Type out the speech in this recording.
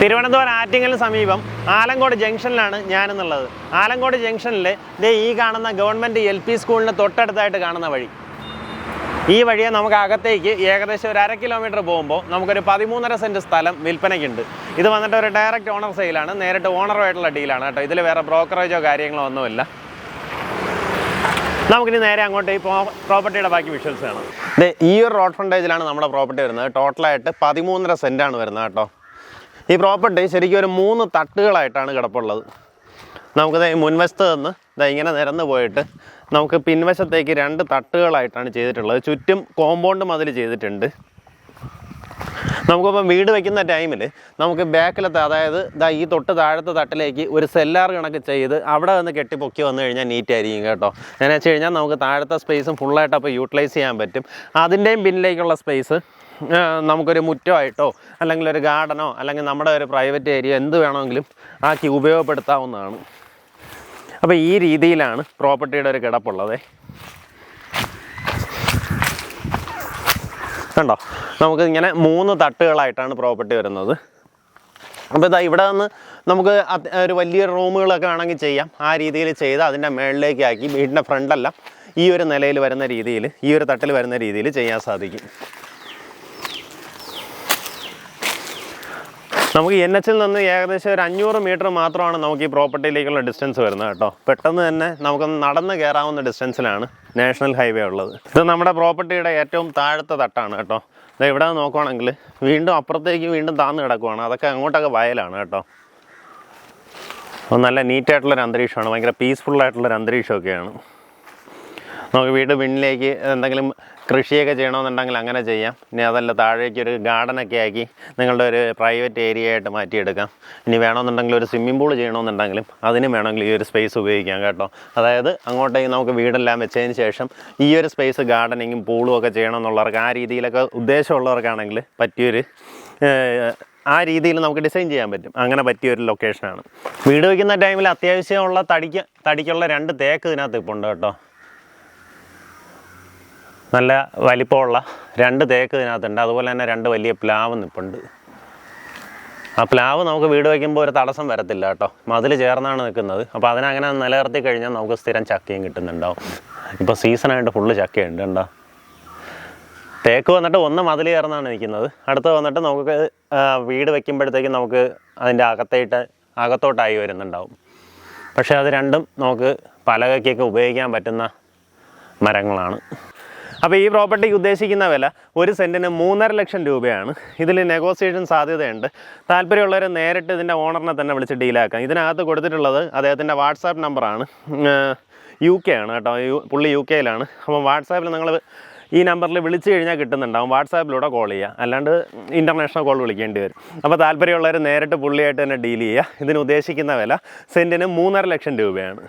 തിരുവനന്തപുരം ആറ്റിങ്ങലിന് സമീപം ആലങ്കോട് ജംഗ്ഷനിലാണ് ഞാനെന്നുള്ളത്. ആലങ്കോട് ജംഗ്ഷനിൽ ഇതേ ഈ കാണുന്ന ഗവൺമെന്റ് എൽ പി സ്കൂളിന് തൊട്ടടുത്തായിട്ട് കാണുന്ന വഴി. ഈ വഴിയെ നമുക്ക് അകത്തേക്ക് ഏകദേശം ഒരു അര കിലോമീറ്റർ പോകുമ്പോൾ നമുക്കൊരു പതിമൂന്നര സെന്റ് സ്ഥലം വിൽപ്പനയ്ക്കുണ്ട്. ഇത് വന്നിട്ട് ഒരു ഡയറക്റ്റ് ഓണർ സെയിലാണ് നേരിട്ട് ഓണറുമായിട്ടുള്ള ഡീലാണ് കേട്ടോ. ഇതിൽ വേറെ ബ്രോക്കറേജോ കാര്യങ്ങളോ ഒന്നുമില്ല. നമുക്കിനി നേരെ അങ്ങോട്ട് ഈ പ്രോപ്പർട്ടിയുടെ ബാക്കി വിഷ്വൽസ് കാണാം. ഈ ഒരു റോഡ് ഫ്രണ്ടേജിലാണ് നമ്മുടെ പ്രോപ്പർട്ടി വരുന്നത്. ടോട്ടലായിട്ട് പതിമൂന്നര സെന്റാണ് വരുന്നത് കേട്ടോ. ഈ പ്രോപ്പർട്ടി ശരിക്കും ഒരു മൂന്ന് തട്ടുകളായിട്ടാണ് കിടപ്പുള്ളത്. നമുക്ക് മുൻവശത്ത് നിന്ന് ഇതാ ഇങ്ങനെ നിരന്ന് പോയിട്ട് നമുക്ക് പിൻവശത്തേക്ക് രണ്ട് തട്ടുകളായിട്ടാണ് ചെയ്തിട്ടുള്ളത്. ചുറ്റും കോമ്പൗണ്ട് മതിൽ ചെയ്തിട്ടുണ്ട്. നമുക്കിപ്പം വീട് വെക്കുന്ന ടൈമിൽ നമുക്ക് ബാക്കിലത്തെ അതായത് ദാ ഈ തൊട്ട് താഴത്തെ തട്ടിലേക്ക് ഒരു സെല്ലാർ കണക്ക് ചെയ്ത് അവിടെ നിന്ന് കെട്ടി പൊക്കി വന്നു കഴിഞ്ഞാൽ നീറ്റ് ആയിരിക്കും കേട്ടോ. എന്നു വെച്ച് കഴിഞ്ഞാൽ നമുക്ക് താഴത്തെ സ്പേസും ഫുള്ളായിട്ട് അപ്പോൾ യൂട്ടിലൈസ് ചെയ്യാൻ പറ്റും. അതിന്റെയും പിന്നിലേക്കുള്ള സ്പേസ് നമുക്കൊരു മുറ്റമായിട്ടോ അല്ലെങ്കിൽ ഒരു ഗാർഡനോ അല്ലെങ്കിൽ നമ്മുടെ ഒരു പ്രൈവറ്റ് ഏരിയ എന്ത് വേണമെങ്കിലും ആക്കി ഉപയോഗപ്പെടുത്താവുന്നതാണ്. അപ്പോൾ ഈ രീതിയിലാണ് പ്രോപ്പർട്ടിയുടെ ഒരു കിടപ്പുള്ളത്. കണ്ടോ? നമുക്ക് ഇങ്ങനെ മൂന്ന് തട്ടുകളായിട്ടാണ് പ്രോപ്പർട്ടി വരുന്നത്. അപ്പോൾ ഇതാ ഇവിടെ നിന്ന് നമുക്ക് ഒരു വലിയ റൂമുകളൊക്കെ വേണമെങ്കിൽ ചെയ്യാം. ആ രീതിയിൽ ചെയ്ത് അതിന്റെ മേളിലേക്ക് ആക്കി വീടിന്റെ ഫ്രണ്ടെല്ലാം ഈ ഒരു നിലയിൽ വരുന്ന രീതിയിൽ ഈ ഒരു തട്ടിൽ വരുന്ന രീതിയിൽ ചെയ്യാൻ സാധിക്കും. നമുക്ക് എൻ എച്ചിൽ നിന്ന് ഏകദേശം ഒരു അഞ്ഞൂറ് മീറ്റർ മാത്രമാണ് നമുക്ക് ഈ പ്രോപ്പർട്ടിയിലേക്കുള്ള ഡിസ്റ്റൻസ് വരുന്നത് കേട്ടോ. പെട്ടെന്ന് തന്നെ നമുക്കൊന്ന് നടന്ന് കയറാവുന്ന ഡിസ്റ്റൻസിലാണ് നാഷണൽ ഹൈവേ ഉള്ളത്. ഇത് നമ്മുടെ പ്രോപ്പർട്ടിയുടെ ഏറ്റവും താഴത്തെ തട്ടാണ് കേട്ടോ. ഇത് ഇവിടെ നോക്കുവാണെങ്കിൽ വീണ്ടും അപ്പുറത്തേക്ക് വീണ്ടും താന്ന് കിടക്കുവാണ്. അതൊക്കെ അങ്ങോട്ടൊക്കെ വയലാണ് കേട്ടോ. നല്ല നീറ്റായിട്ടുള്ളൊരു അന്തരീക്ഷമാണ്. ഭയങ്കര പീസ്ഫുള്ളായിട്ടുള്ളൊരു അന്തരീക്ഷമൊക്കെയാണ്. നമുക്ക് വീട് പിന്നിലേക്ക് എന്തെങ്കിലും കൃഷിയൊക്കെ ചെയ്യണമെന്നുണ്ടെങ്കിൽ അങ്ങനെ ചെയ്യാം. ഇനി അതല്ല താഴേക്ക് ഒരു ഗാർഡനൊക്കെ ആക്കി നിങ്ങളുടെ ഒരു പ്രൈവറ്റ് ഏരിയ ആയിട്ട് മാറ്റിയെടുക്കാം. ഇനി വേണമെന്നുണ്ടെങ്കിൽ ഒരു സ്വിമ്മിംഗ് പൂൾ ചെയ്യണമെന്നുണ്ടെങ്കിലും അതിനും വേണമെങ്കിൽ ഈ ഒരു സ്പേസ് ഉപയോഗിക്കാം കേട്ടോ. അതായത് അങ്ങോട്ടേക്ക് നമുക്ക് വീടെല്ലാം വെച്ചതിന് ശേഷം ഈ ഒരു സ്പേസ് ഗാർഡനിങ്ങും പൂളും ഒക്കെ ചെയ്യണമെന്നുള്ളവർക്ക് ആ രീതിയിലൊക്കെ ഉദ്ദേശമുള്ളവർക്കാണെങ്കിൽ പറ്റിയൊരു ആ രീതിയിൽ നമുക്ക് ഡിസൈൻ ചെയ്യാൻ പറ്റും. അങ്ങനെ പറ്റിയ പറ്റിയൊരു ലൊക്കേഷനാണ്. വീട് വയ്ക്കുന്ന ടൈമിൽ അത്യാവശ്യമുള്ള തടിക്ക് തടിക്കുള്ള രണ്ട് തേക്ക് ഇതിനകത്ത് ഇപ്പോൾ ഉണ്ട് കേട്ടോ. നല്ല വലിപ്പമുള്ള രണ്ട് തേക്ക് ഇതിനകത്തുണ്ട്. അതുപോലെ തന്നെ രണ്ട് വലിയ പ്ലാവ് നിൽപ്പുണ്ട് ആ പ്ലാവ് നമുക്ക് വീട് വയ്ക്കുമ്പോൾ ഒരു തടസ്സം വരത്തില്ല കേട്ടോ. മതിൽ ചേർന്നാണ് നിൽക്കുന്നത്. അപ്പോൾ അതിനങ്ങനെ നിലനിർത്തി കഴിഞ്ഞാൽ നമുക്ക് സ്ഥിരം ചക്കയും കിട്ടുന്നുണ്ടാവും. ഇപ്പോൾ സീസണായിട്ട് ഫുള്ള് ചക്കയുണ്ട് കണ്ടോ. തേക്ക് വന്നിട്ട് ഒന്ന് മതിൽ ചേർന്നാണ് നിൽക്കുന്നത്. അടുത്ത് വന്നിട്ട് നമുക്ക് വീട് വയ്ക്കുമ്പോഴത്തേക്കും നമുക്ക് അതിന്റെ അകത്തേട്ട് അകത്തോട്ടായി വരുന്നുണ്ടാവും. പക്ഷേ അത് രണ്ടും നമുക്ക് പലകയ്ക്കൊക്കെ ഉപയോഗിക്കാൻ പറ്റുന്ന മരങ്ങളാണ്. അപ്പോൾ ഈ പ്രോപ്പർട്ടിക്ക് ഉദ്ദേശിക്കുന്ന വില ഒരു സെന്റിന് മൂന്നര ലക്ഷം രൂപയാണ്. ഇതിൽ നെഗോസിയേഷൻ സാധ്യതയുണ്ട്. താല്പര്യമുള്ളവർ നേരിട്ട് ഇതിന്റെ ഓണറിനെ തന്നെ വിളിച്ച് ഡീലാക്കാം ഇതിനകത്ത് കൊടുത്തിട്ടുള്ളത് അദ്ദേഹത്തിന്റെ വാട്സാപ്പ് നമ്പറാണ് യു കെ ആണ് കേട്ടോ. യു പുള്ളി യു കെയിലാണ് അപ്പം വാട്സാപ്പിൽ നിങ്ങൾ ഈ നമ്പറിൽ വിളിച്ചു കഴിഞ്ഞാൽ കിട്ടുന്നുണ്ടാവും വാട്സാപ്പിലൂടെ കോൾ ചെയ്യുക അല്ലാണ്ട് ഇന്റർനാഷണൽ കോൾ വിളിക്കേണ്ടി വരും. അപ്പോൾ താല്പര്യമുള്ളവർ നേരിട്ട് പുള്ളിയായിട്ട് തന്നെ ഡീൽ ചെയ്യുക. ഇതിന് ഉദ്ദേശിക്കുന്ന വില സെന്റിന് മൂന്നര ലക്ഷം രൂപയാണ്.